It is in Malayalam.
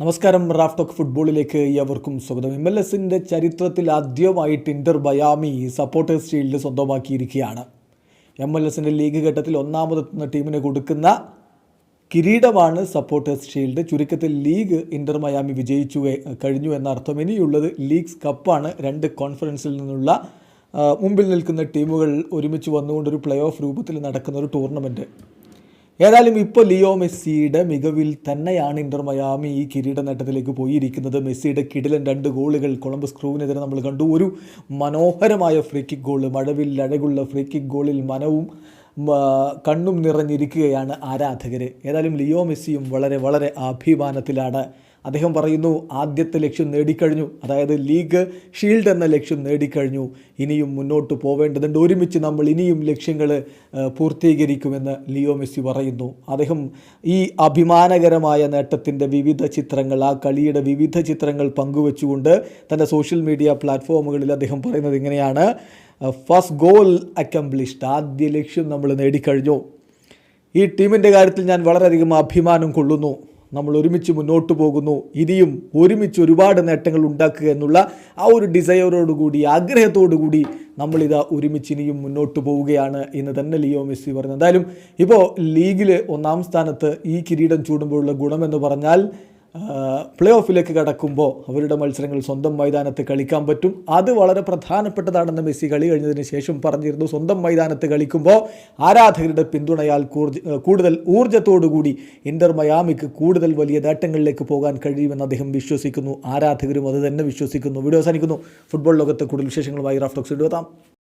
നമസ്കാരം. റാഫ് ടോക്ക് ഫുട്ബോളിലേക്ക് ഏവർക്കും സ്വാഗതം. എം എൽ എസിന്റെ ചരിത്രത്തിൽ ആദ്യമായിട്ട് ഇന്റർ ബയാമി സപ്പോർട്ടേഴ്സ് ഷീൽഡ് സ്വന്തമാക്കിയിരിക്കുകയാണ്. എം എൽ എസിന്റെ ലീഗ് ഘട്ടത്തിൽ ഒന്നാമതെത്തുന്ന ടീമിന് കൊടുക്കുന്ന കിരീടമാണ് സപ്പോർട്ടേഴ്സ് ഷീൽഡ് ചുരുക്കത്തിൽ ലീഗ് ഇന്റർ മയാമി വിജയിച്ചു കഴിഞ്ഞു എന്ന അർത്ഥം ഇനിയുള്ളത് ലീഗ്സ് കപ്പാണ്. രണ്ട് കോൺഫറൻസിൽ നിന്നുള്ള മുമ്പിൽ നിൽക്കുന്ന ടീമുകൾ ഒരുമിച്ച് വന്നുകൊണ്ട് ഒരു പ്ലേ ഓഫ് രൂപത്തിൽ നടക്കുന്ന ഒരു ടൂർണമെന്റ് ഏതായാലും ഇപ്പോൾ ലിയോ മെസ്സിയുടെ മികവിൽ തന്നെയാണ് ഇന്റർ മയാമി ഈ കിരീട നേട്ടത്തിലേക്ക് പോയിരിക്കുന്നത്. മെസ്സിയുടെ കിടിലൻ രണ്ട് ഗോളുകൾ കൊളംബസ് ക്രൂവിനെതിരെ നമ്മൾ കണ്ടു. ഒരു മനോഹരമായ ഫ്രീ കിക്ക് ഗോൾ മഴവിൽ അഴകുള്ള ഫ്രീ കിക്ക് ഗോളിൽ മനവും കണ്ണും നിറഞ്ഞിരിക്കുകയാണ് ആരാധകർ ഏതായാലും ലിയോ മെസ്സിയും വളരെ വളരെ അഭിമാനത്തിലാണ് അദ്ദേഹം പറയുന്നു ആദ്യത്തെ ലക്ഷ്യം നേടിക്കഴിഞ്ഞു. അതായത് ലീഗ് ഷീൽഡ് എന്ന ലക്ഷ്യം നേടിക്കഴിഞ്ഞു. ഇനിയും മുന്നോട്ട് പോവേണ്ടതുണ്ട്. ഒരുമിച്ച് നമ്മൾ ഇനിയും ലക്ഷ്യങ്ങൾ പൂർത്തീകരിക്കുമെന്ന് ലിയോ മെസ്സി പറയുന്നു. അദ്ദേഹം ഈ അഭിമാനകരമായ നേട്ടത്തിന്റെ വിവിധ ചിത്രങ്ങൾ ആ കളിയുടെ വിവിധ ചിത്രങ്ങൾ പങ്കുവെച്ചുകൊണ്ട് തന്റെ സോഷ്യൽ മീഡിയ പ്ലാറ്റ്ഫോമുകളിൽ അദ്ദേഹം പറയുന്നത് ഇങ്ങനെയാണ് ഫസ്റ്റ് ഗോൾ അക്കംപ്ലിഷ്ഡ് ആദ്യ ലക്ഷ്യം നമ്മൾ നേടിക്കഴിഞ്ഞു. ഈ ടീമിന്റെ കാര്യത്തിൽ ഞാൻ വളരെയധികം അഭിമാനം കൊള്ളുന്നു. നമ്മൾ ഒരുമിച്ച് മുന്നോട്ട് പോകുന്നു. ഇനിയും ഒരുമിച്ച് ഒരുപാട് നേട്ടങ്ങൾ ഉണ്ടാക്കുക എന്നുള്ള ആ ഒരു ഡിസയറോടുകൂടി ആഗ്രഹത്തോടുകൂടി നമ്മളിതാ ഒരുമിച്ച് ഇനിയും മുന്നോട്ട് പോവുകയാണ് എന്ന് തന്നെ ലിയോ മെസ്സി പറഞ്ഞു. എന്തായാലും ഇപ്പോൾ ലീഗിൽ ഒന്നാം സ്ഥാനത്ത് ഈ കിരീടം ചൂടുമ്പോഴുള്ള ഗുണമെന്ന് പറഞ്ഞാൽ പ്ലേ ഓഫിലേക്ക് കടക്കുമ്പോൾ അവരുടെ മത്സരങ്ങൾ സ്വന്തം മൈതാനത്ത് കളിക്കാൻ പറ്റും. അത് വളരെ പ്രധാനപ്പെട്ടതാണെന്ന് മെസ്സി കളി കഴിഞ്ഞതിന് ശേഷം പറഞ്ഞിരുന്നു. സ്വന്തം മൈതാനത്ത് കളിക്കുമ്പോൾ ആരാധകരുടെ പിന്തുണയാൽ കൂടുതൽ ഊർജത്തോടുകൂടി ഇന്റർ മയാമിക്ക് കൂടുതൽ വലിയ നേട്ടങ്ങളിലേക്ക് പോകാൻ കഴിയുമെന്ന് അദ്ദേഹം വിശ്വസിക്കുന്നു. ആരാധകരും അത് തന്നെ വിശ്വസിക്കുന്നു. വീഡിയോ അവസാനിക്കുന്നു. ഫുട്ബോൾ ലോകത്തെ കൂടുതൽ വിശേഷങ്ങളുമായി റാഫ്റ്റോക്സ് എത്താം.